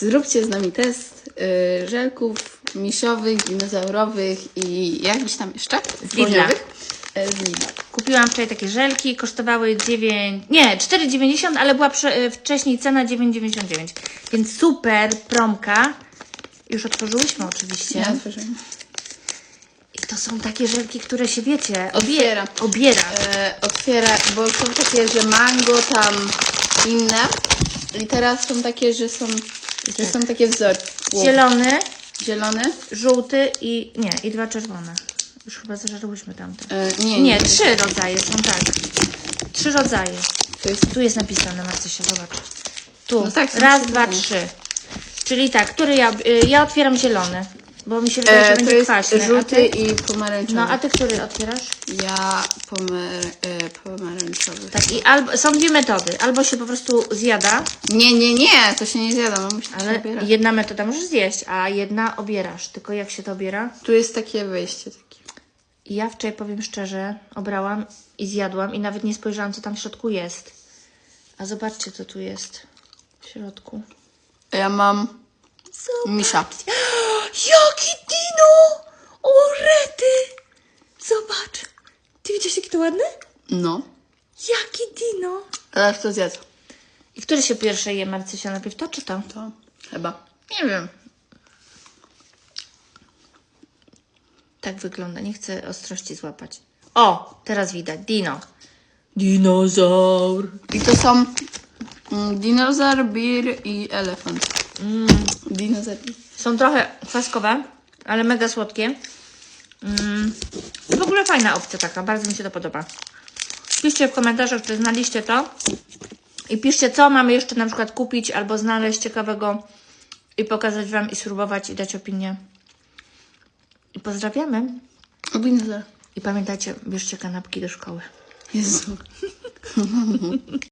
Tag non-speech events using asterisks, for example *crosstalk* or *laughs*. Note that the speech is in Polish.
Zróbcie z nami test y, żelków misiowych, dinozaurowych i jakichś tam jeszcze? Z Lidla. Z Lidla. Kupiłam wczoraj takie żelki, kosztowały 9, nie, 4,90, ale była prze, e, wcześniej cena 9,99. Więc super promka. Już otworzyłyśmy oczywiście. Ja otworzyłam. I to są takie żelki, które się wiecie, Otwiera. obiera. E, otwiera, bo są takie, że mango, tam inne. I teraz są takie, że są, że są takie wzory. Wow. Zielony, Zielony? żółty i nie, i dwa czerwone. Już chyba zażarłyśmy tamte. E, nie, Nie, trzy rodzaje są tak. Trzy rodzaje. To jest Tu jest napisane, Marcysia, zobacz. Tu. No tak, są Raz, trzy dwa, rodzaje. trzy. Czyli tak, który ja. y, Ja otwieram zielony, bo mi się wydaje, że e, to będzie jest kwaśny. żółty ty? i pomarańczowy. No, a ty który otwierasz? Ja pomer, e, pomarańczowy. Tak, i albo są dwie metody. Albo się po prostu zjada, Nie, nie, nie, to się nie zjada, mamuś to się ale obiera. jedna metoda możesz zjeść, a jedna obierasz. Tylko jak się to obiera? Tu jest takie wejście takie. I ja wczoraj powiem szczerze, obrałam i zjadłam i nawet nie spojrzałam, co tam w środku jest. A zobaczcie, co tu jest w środku. Ja mam misia. Jaki dino! O, rety! Zobacz. Ty widzisz, jaki to ładny? No. Jaki dino! Teraz to zjadł. I które się pierwsze je, Marcysia? Najpierw to czy to? To chyba. Nie wiem. Tak wygląda. Nie chcę ostrości złapać. O, teraz widać. Dino. Dinozaur. I to są mm, dinozaur, bir i elefant. Mm. Dinozaur. Są trochę kwaskowe, ale mega słodkie. Mm. W ogóle fajna opcja taka. Bardzo mi się to podoba. Piszcie w komentarzach, czy znaliście to. I piszcie, co mamy jeszcze na przykład kupić albo znaleźć ciekawego i pokazać Wam i spróbować i dać opinię. I pozdrawiamy. O, dinozaur. I pamiętajcie, bierzcie kanapki do szkoły. Jezu. *laughs*